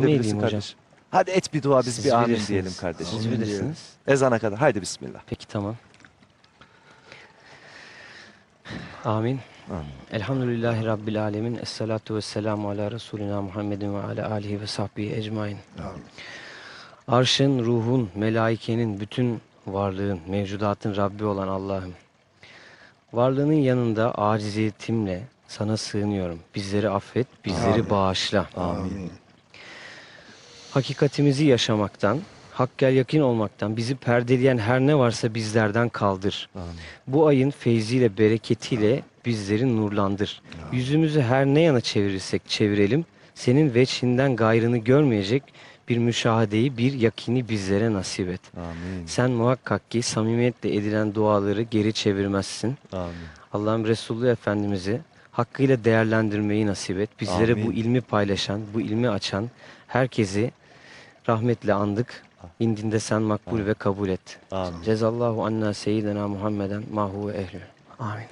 Edebilirsin hocam? kardeşim. Hadi et bir dua biz Siz bir amin bilirsiniz. diyelim kardeşim. Siz bilirsiniz. Ezana kadar. Haydi bismillah. Peki tamam. Amin. Amin. Elhamdülillahi Rabbil Alemin. Esselatu vesselamu ala Resulina Muhammedin ve ala alihi ve sahbihi ecmain. Arşın, ruhun, melaikenin, bütün varlığın, mevcudatın Rabbi olan Allah'ım. Varlığının yanında aciziyetimle sana sığınıyorum. Bizleri affet, bizleri bağışla. Amin. Hakikatimizi yaşamaktan, hakkel yakin olmaktan bizi perdeleyen her ne varsa bizlerden kaldır. Amin. Bu ayın feyziyle, bereketiyle bizleri nurlandır. Yüzümüzü her ne yana çevirirsek çevirelim, senin veçhinden gayrını görmeyecek bir müşahedeyi, bir yakini bizlere nasip et. Amin. Sen muhakkak ki samimiyetle edilen duaları geri çevirmezsin. Amin. Allah'ım Resulü Efendimiz'i hakkıyla değerlendirmeyi nasip et. Bizlere Amin. bu ilmi paylaşan, bu ilmi açan herkesi rahmetle andık. İndinde sen makbul ve kabul et. Amin. Cezallahu anna seyyidina Muhammeden mahu ve ehlü. Amin.